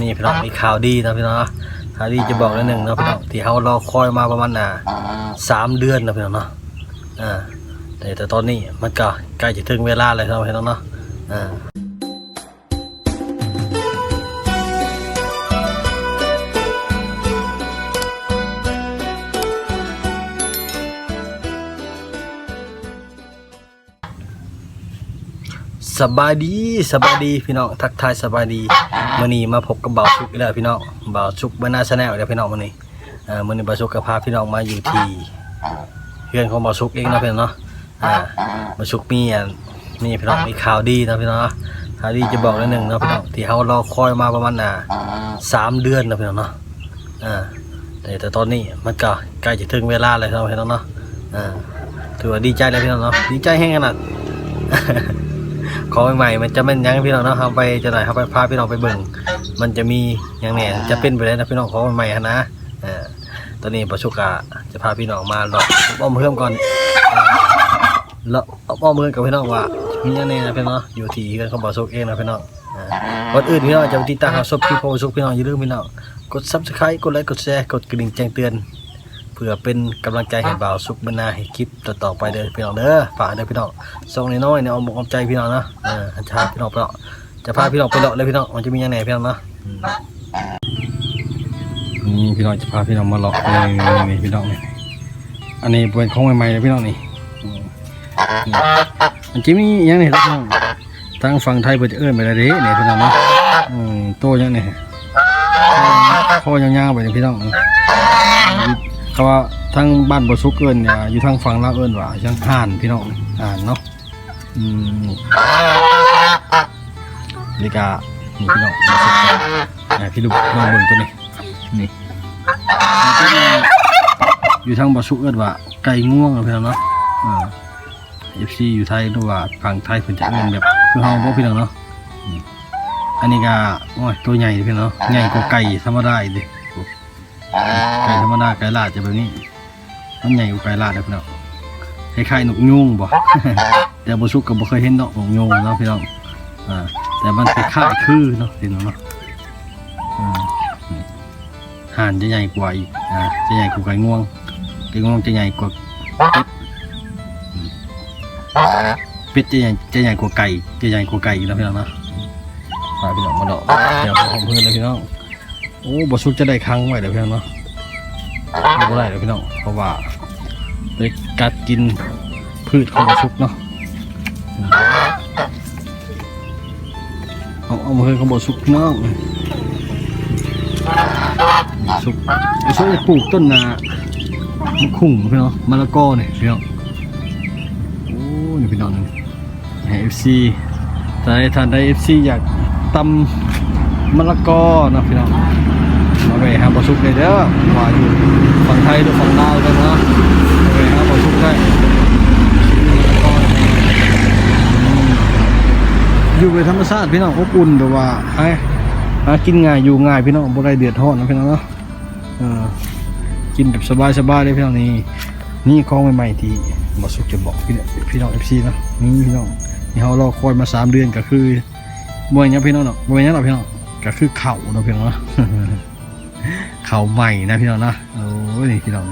นี่พี่น้องมีข่าวดีนะพี่น้องเนาะข่าวดีจะบอกนิดหนึ่งนะพี่น้องที่เขารอคอยมาประมาณอ่าสามเดือนนะพี่น้องเนาะอ่าแต่แต่ตอนนี้มันก็ใกล้จะถึงเวลาเลยนะพี่น้องเนาะอ่า สบายดีสบายดีพี่น้องทักทายสบายดีมื่อนี้มาพบกับบ่าวชุกอีกแล้วพี่น้องบ่าวชุกบรรณาชาแนลแล้วพี่น้องมื่อนี้อ่ามื่อนี้บ่าวชุกก็พาพี่น้องมาอยู่ที่เพื่อนของบ่าวชุกเองนะพี่น้องเนาะอ่าบ่าวชุกมีอะมีพี่น้องมีข่าวดีนะพี่น้องข่าวดีจะบอกนิดหนึ่งนะพี่น้องที่เขารอคอยมาประมาณอ่าสามเดือนนะพี่น้องเนาะอ่าแต่แต่ตอนนี้มันก็ใกล้จะถึงเวลาเลยนะพี่น้องเนาะอ่าถือว่าดีใจเลยพี่น้องเนาะดีใจแห้งขนาด ของใหม่ๆมันจะเป็นยังพี่น้องเนาะเอาไปจะไหนเอาไปพาพี่น้องไปเบิ่งมันจะมีอย่างแหน่จะเป็นไปได้นะพี่น้องของใหม่ๆนะเออตอนนี้ประชุกะจะพาพี่น้องมาเลาะอ้อมเพิ่มก่อนเลาะอ้อมเพิ่มกับพี่น้องว่ามีอย่างแหน่นะพี่น้องอยู่ที่กันของประชุกเองนะพี่น้องอ่าก่อนอื่นพี่น้องจะติดตามเราชมคลิปของประชุกพี่น้องอย่าลืมพี่น้องกด subscribe กดไลค์กดแชร์กดกระดิ่งแจ้งเตือน พื่อเป็นกำลังใจให้บ่าวสุกบรรณาให้คลิปต่อๆไปเด้อพี่น้องเด้อฝากเด้อพี่น้องส่งน้อยๆเนี่ยเอาหมกเอาใจพี่น้องนะเออจะพาพี่น้องไปเลาะจะพาพี่น้องไปเลาะเลยพี่น้องมันจะมีอย่างไหนพี่น้องนะนี่พี่น้องจะพาพี่น้องมาเลาะนี่นี่พี่น้องนี่อันนี้เป็นของใหม่ๆเลยพี่น้องนี่อืมนี่มันจะมีอย่างไหนพี่น้องทางฝั่งไทยเปิดจะเอื้อนไปเลยเด้เนี่ยพี่น้องเนาะอืมโตอย่างไหนข้อยาวๆไปเลยพี่น้อง เขาว่าทางบ้านบ่สุกเอิ้นเนี่ยอยู่ทางฝั่งลาวเอิ้นว่ายังห่านพี่น้องห่านเนาะอืมนี่กานี่พี่น้องนอ่พี่ลูกน้องเบิ่งตัวนี้นี่อยู่ทางบ่สุกเอิ้นว่าไก่ง่วงพี่น้องเนาะอ่า FC อยู่ไทยหรือว่าฝั่งไทยเพิ่นจะเอิ้นแบบคือเฮาบ่พี่น้องเนาะอันนี้ก็โอ้ยตัวใหญ่พี่น้องเนาะใหญ่กว่าไก่ธรรมดาอีกเด้ ไก่ธรรมดาไก่ลาดจะแบบนี้ มันใหญ่กว่าไก่ลาดนะพี่น้องคล้ายๆนกยุงบ่ แต่บ่ชุกก็บ่เคยเห็นดอกนกยุงเนาะพี่น้องอ่าแต่มันคล้ายๆคือเนาะพี่น้องเนาะอ่าห่านจะใหญ่กว่าอีกอ่าจะใหญ่กว่าไก่งวงไก่งวงจะใหญ่กว่าเป็ดเป็ดจะใหญ่จะใหญ่กว่าไก่จะใหญ่กว่าไก่อีกนะพี่น้องเนาะมาพี่น้องมาดอกเดี๋ยวผมพื้นเลยพี่น้อง โอ้บสุกจะได้ครั้งไว้เดี๋ยวพี่น้องเนาะไม่ได้เดี๋ยวพี่น้องเพราะว่าไปกัดกินพืชของบสุกเนาะเอาเอามาให้ของบสุกพี่น้องสุกบสุกจะปลูกต้นนามะขุ่งพี่น้องมะละกอเนี่ยพี่น้องโอ้นี่พี่น้องนึงเอฟซีถ้าท่านใดเอฟซีอยากตำมะละกอนะพี่น้อง หาบอสุกเลยเด้อว่าอยู่ฝั่งไทยหรือฝั่งลาวกันเนาะมาไปหาบอสุกได้อยู่เป็นธรรมชาติพี่น้องอบอุ่นแต่ว่าไอ้หากินง่ายอยู่ง่ายพี่น้องบ่ได้เดือดร้อนนะพี่น้องเนาะเออกินแบบสบายๆเลยพี่น้องนี่นี่ของใหม่ๆที่บอสุกจะบอกพี่น้องพี่น้อง FC เนาะนี่พี่น้องนี่เฮารอคอยมาสามเดือนก็คือบ่อย่างเงี้ยพี่น้องเนาะบ่อย่างเงี้ยหรอกพี่น้องก็คือเข่าเนาะพี่น้องเนาะ เขาใหม่นะพี่น้องนะโอ้ยนี่พี่น้อง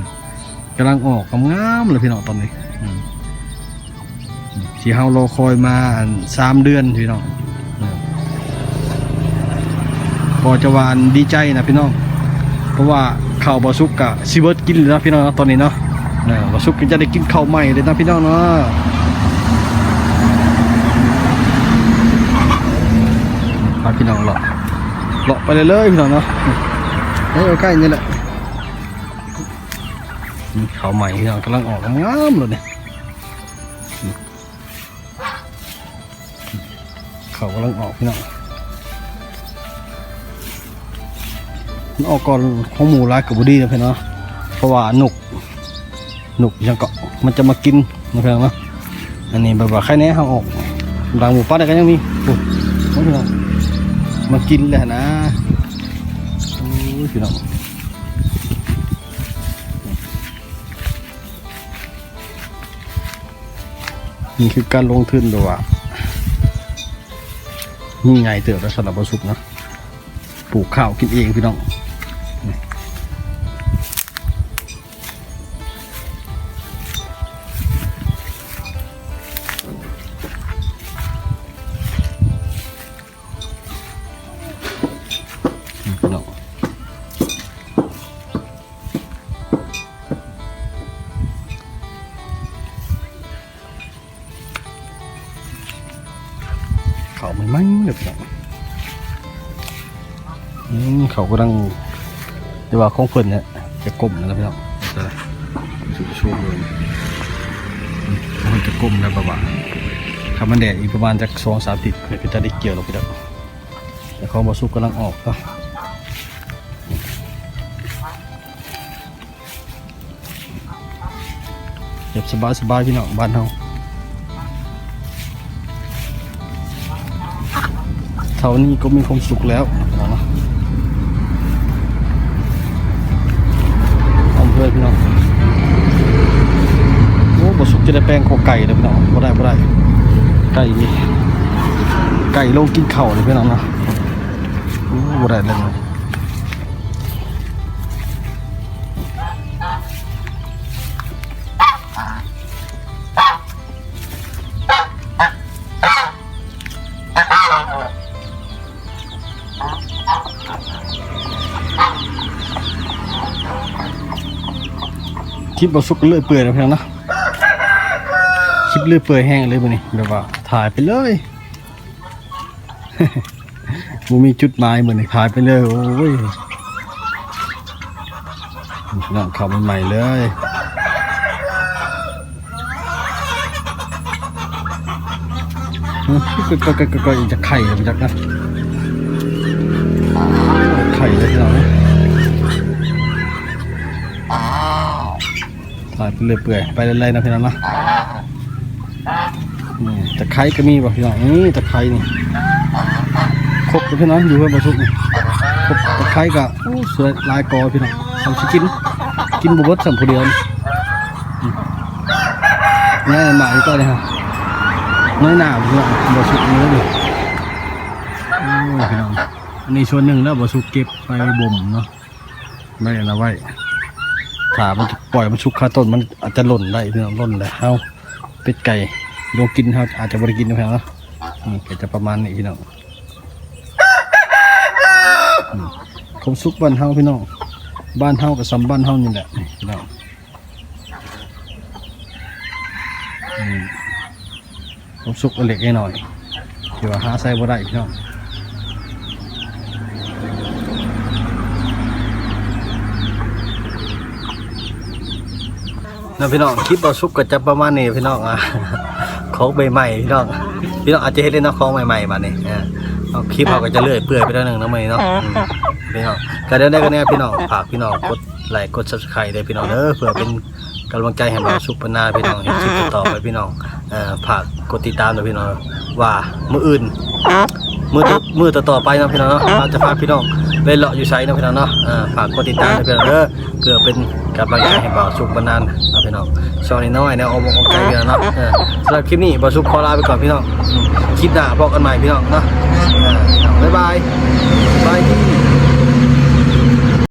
กำลังออกกำงามเลยพี่น้องตอนนี้ที่เฮารอคอยมาสามเดือนพี่น้องพอจะวานดีใจนะพี่น้องเพราะว่าข้าวบอสุกกะซิเบิร์ตกินเลยนะพี่น้องนะตอนนี้เนาะนะบอสุกก็จะได้กินข้าวใหม่เลยนะพี่น้องเนาะพาพี่น้องเลาะเลาะไปเลยเลยพี่น้องเนาะ ใกล้นี่แหละนี่เขาใหม่ที่เรากำลังออกงามเลยเนี่ยเขากำลังออกพี่น้องมันออกก่อนของหมูร้ายกับบุดีนะพี่น้องเพราะว่าหนุกหนุกยังเกาะมันจะมากินนะเพี่น้องเนาะอันนี้แบบว่าแค่นี้เขาออกดังหมูป้าได้กันยังมีโอ้ยพี่น้องมากินเลยนะ ยพี่น้องนี่คือการลงทุนด้วยว่านี่ไงเติบแล้วสำหรับบสุกนะปลูกข้าวกินเองพี่น้อง เลยพี่น้องเขากำลังเดี๋ยวว่าของเพิ่นเนี่ยจะกลมแล้วนะพี่น้องจะสูช่วงเลยมันจะกลมแล้วประมาณคำมันแดดอีกประมาณจากสองสามติดเลยพี่จะได้เกี่ยวหรอกพี่น้องแต่ของบอสุกกำลังออกก็เก็บสบายสบายๆพี่น้องบ้านเฮา เท่านี้ก็มีความสุขแล้วเอาเนาะอำเภอพี่น้องโอ้บสุกจะได้แป้งโคไก่เลยพี่น้องบ่ได้บ่ได้ ไก่นี่ไก่ลงกินเข่าเลยพี่น้องนะโอ้บ่ได้เลย คลิปบสุกเลื่อยเปื่อยนะพี่น้องนะคลิปเลื่อยเปื่อยแห้งเลยบ่นี่แบบว่าถ่ายไปเลยบ่มีจุดหมายเหมือนถ่ายไปเลยโอ้ยน้องเข้าใหม่เลยก็ก็ก็ก็ก็อีกจะไข่เลยพี่จักนะไข่เลยพี่น้อ งนะถ่ายไปเรื่อยเปื่อยไปเรื่อยๆนะพี่น้องนะนี่ตะไคร้ก็มีป่ะพี่น้องนี่ตะไคร้นี่ครบพี่น้องอยู่เพื่อนประชุกนี่ครบตะไคร้กะโอ้สวยลายกอพี่น้องทำชิกินกินบุบดสัมผัสเดียวนี่อืมนี่หมาอีกตัวเลยฮะน้อยหนาพี่น้องประชุกนี้เลยโอ้ยพี่น้องอันนี้ส่วนหนึ่งแล้วประชุกเก็บไปบ่มเนาะไม่เอาไว้ ถ้ามันปล่อยมันชุกคาต้นมันอาจจะหล่นได้พี่น้องหล่นได้เฮาเป็ดไก่โลกินเฮาอาจจะบริกินนะพี่น้องเนาะนี่ก็จะประมาณนี้พี่น้องคมสุกบ้านเฮาพี่น้องบ้านเฮากับซ้ำบ้านเฮานี่แหละพี่น้องอืมคมสุกอันเล็กน้อยที่ว่าหาใส่บ่ได้พี่น้อง นะพี่น้องคลิปเอาสุกก็จะประมาณนี้พี่น้องอะของใหม่ๆพี่น้องพี่น้องอาจจะเห็นเล่นนะของใหม่ๆมาเนี่ยเอาคลิปเราก็จะเลื่อยเปื่อยไปแล้วหนึ่งนะมื้อเนาะพี่น้องก็เดินได้กันเนี่ยพี่น้องฝากพี่น้องกดไลค์กด subscribe เลยพี่น้องเด้อเพื่อเป็นกำลังใจให้เราสุขปนาพี่น้องเห็นคลิปต่อไปพี่น้องเอ่อฝากกดติดตามด้วยพี่น้องว่ามืออื่น มือต่อมือต่อต่อๆไปเนาะพี่น้องเนาะเราจะพาพี่น้องไปเลาะอยู่ไซเนาะพี่น้องเนาะเอ่อฝากกดติดตามด้วยพี่น้องเด้อเพื่อเป็นกำลังใจให้บ่าวสุขบรรนานเนาะพี่น้องช่องนี้น้อยแนวอมอกใจพี่น้องเนาะเออสำหรับคลิปนี้บ่าวสุขขอลาไปก่อนพี่น้องอืมคลิปหน้าพบกันใหม่พี่น้องเนาะเออบ๊ายบายบายที่